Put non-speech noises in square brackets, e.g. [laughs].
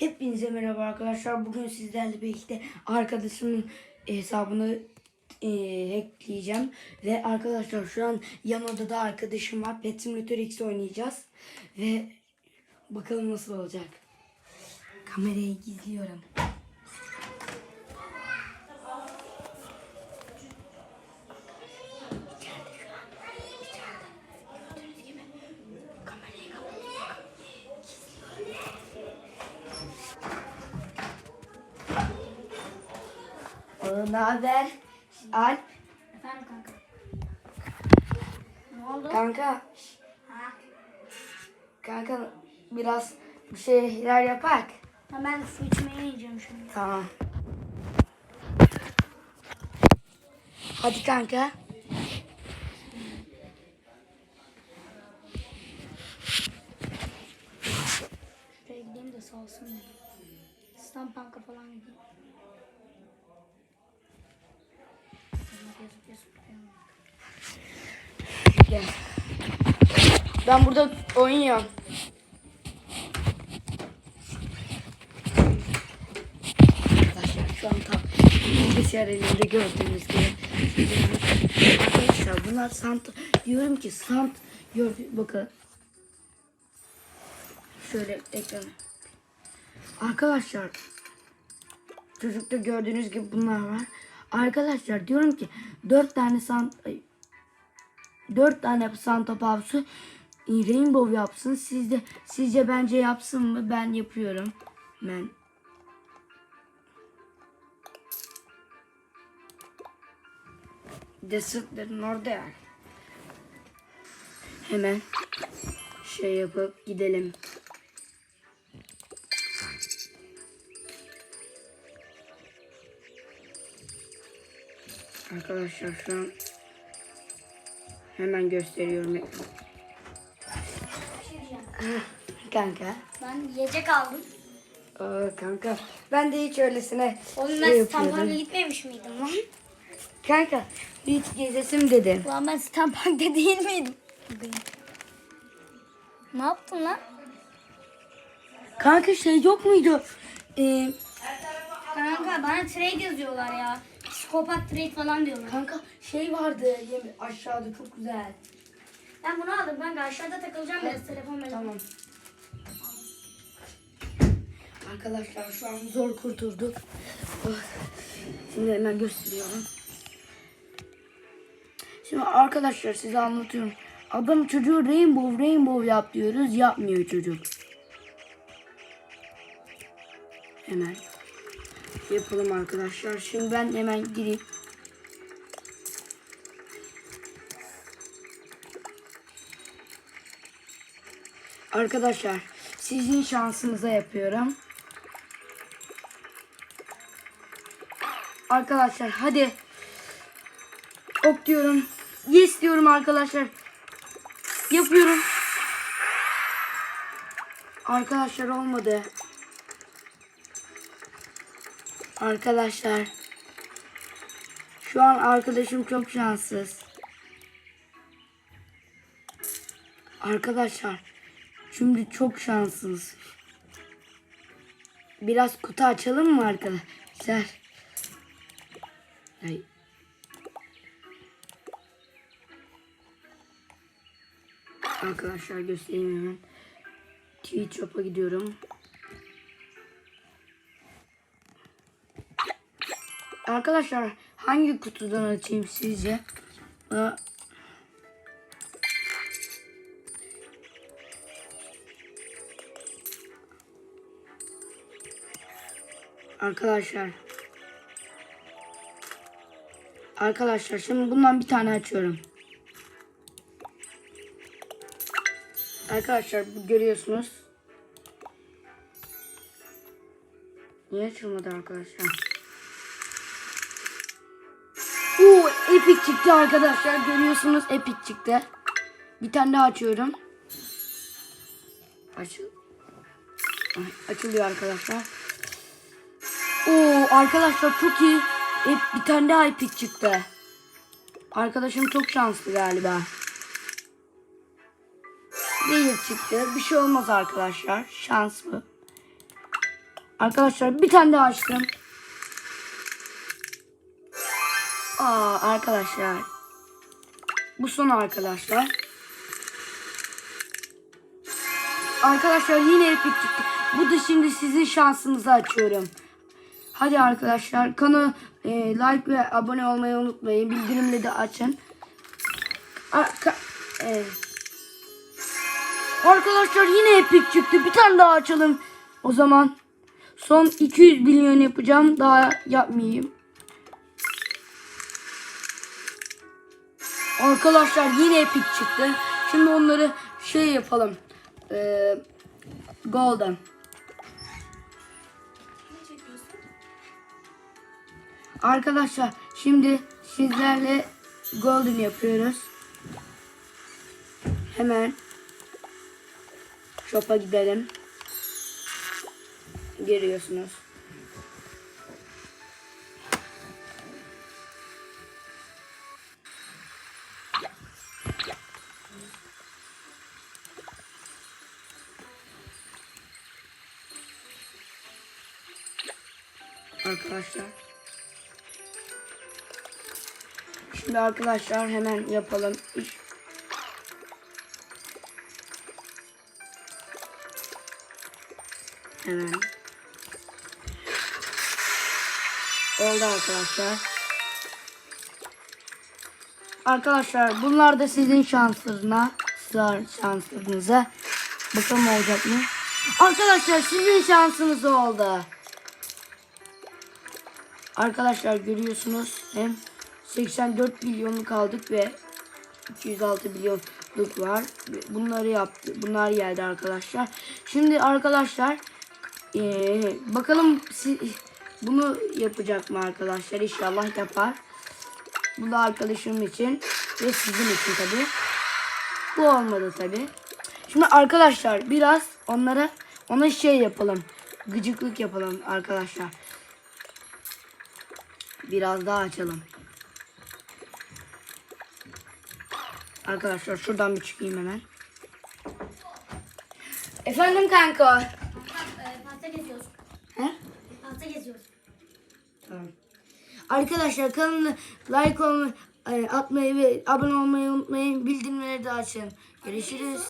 Hepinize merhaba arkadaşlar. Bugün sizlerle birlikte arkadaşımın hesabını e, hackleyeceğim. Ve arkadaşlar şu an yan odada arkadaşım var. Pet Simulator X oynayacağız. Ve bakalım nasıl olacak. Kamerayı gizliyorum. İçeride şu an. İçeride. Gördüğünüz gibi. Kamerayı kapatıyorum. Oğlum ne haber? Al. Efendim kanka. Ne oldu? Kanka. Ha? Kanka biraz bir şeyler yapak. ha ben su içmeye ineceğim şimdi. Tamam. Hadi kanka. Şuraya gideyim de salsın beni. Stampanka falan gideyim. Ben burada oynuyorum. Arkadaşlar şu an tam bilgisayar elimde gördüğünüz gibi. Arkadaşlar bunlar sant diyorum ki sant gördü bakın. Şöyle ekranı. Arkadaşlar çocukta gördüğünüz gibi bunlar var. Arkadaşlar diyorum ki dört tane sant ay, dört tane Santa Pausu Rainbow yapsın. Siz de sizce bence yapsın mı? Ben yapıyorum. Ben Desertlerin orada yani. Hemen şey yapıp gidelim. Arkadaşlar şu an hemen gösteriyorum. Kanka. Ben yiyecek aldım. Aa, kanka. Ben de hiç öylesine Oğlum şey ben. Stampank'a gitmemiş miydim lan? Kanka hiç gezesim dedim. Ulan ben Stampank'ta [laughs] değil miydim? Bugün. Ne yaptın lan? Kanka şey yok muydu? Ee, Kanka bana trade yazıyorlar ya. Psikopat trade falan diyorlar. kanka şey vardı yemi- aşağıda çok güzel. Ben bunu aldım. Ben aşağıda takılacağım biraz telefon benim. Tamam. Arkadaşlar şu an zor kurtulduk. Oh. Şimdi hemen gösteriyorum. Şimdi arkadaşlar size anlatıyorum. Adam çocuğu rainbow rainbow yap diyoruz. Yapmıyor çocuk. Hemen yapalım arkadaşlar. Şimdi ben hemen gireyim. Arkadaşlar sizin şansınıza yapıyorum. Arkadaşlar hadi. Ok diyorum. Yes diyorum arkadaşlar. Yapıyorum. Arkadaşlar olmadı. Arkadaşlar. Şu an arkadaşım çok şanssız. Arkadaşlar. Şimdi çok şanssız. Biraz kutu açalım mı arkadaşlar? Ay. Arkadaşlar göstereyim hemen. Tweet shop'a gidiyorum. Arkadaşlar hangi kutudan açayım sizce? Arkadaşlar. Arkadaşlar şimdi bundan bir tane açıyorum. Arkadaşlar bu görüyorsunuz. Niye açılmadı arkadaşlar? Epic çıktı arkadaşlar. Görüyorsunuz epic çıktı. Bir tane daha açıyorum. Açıl. Açılıyor arkadaşlar. Oo arkadaşlar çok iyi. Hep bir tane daha epic çıktı. Arkadaşım çok şanslı galiba. Değil çıktı. Bir şey olmaz arkadaşlar. Şans bu. Arkadaşlar bir tane daha açtım. Aa arkadaşlar. Bu son arkadaşlar. Arkadaşlar yine epik çıktı. Bu da şimdi sizin şansınızı açıyorum. Hadi arkadaşlar kanı e, like ve abone olmayı unutmayın. Bildirimleri de açın. Arka, e, arkadaşlar yine epik çıktı. Bir tane daha açalım. O zaman son 200 milyon yapacağım. Daha yapmayayım. Arkadaşlar yine epik çıktı. Şimdi onları şey yapalım. Ee, golden. Arkadaşlar şimdi sizlerle golden yapıyoruz. Hemen shop'a gidelim. Giriyorsunuz. Arkadaşlar. Şimdi arkadaşlar hemen yapalım. Hemen. Oldu arkadaşlar. Arkadaşlar bunlar da sizin şanslarına, sizin şanslarınıza. Bakalım olacak mı? Arkadaşlar sizin şansınız oldu. Arkadaşlar görüyorsunuz hem 84 milyonluk aldık ve 206 milyonluk var. Bunları yaptı. Bunlar geldi arkadaşlar. Şimdi arkadaşlar eee, bakalım bunu yapacak mı arkadaşlar? İnşallah yapar. Bu da arkadaşım için ve sizin için tabi. Bu olmadı tabi. Şimdi arkadaşlar biraz onlara ona şey yapalım. Gıcıklık yapalım arkadaşlar. Biraz daha açalım. Arkadaşlar şuradan bir çıkayım hemen. Efendim kanka. Pasta geziyoruz. He? Pasta geziyoruz. Tamam. Arkadaşlar kanalına like olmayı, e, atmayı ve abone olmayı unutmayın. Bildirimleri de açın. Görüşürüz.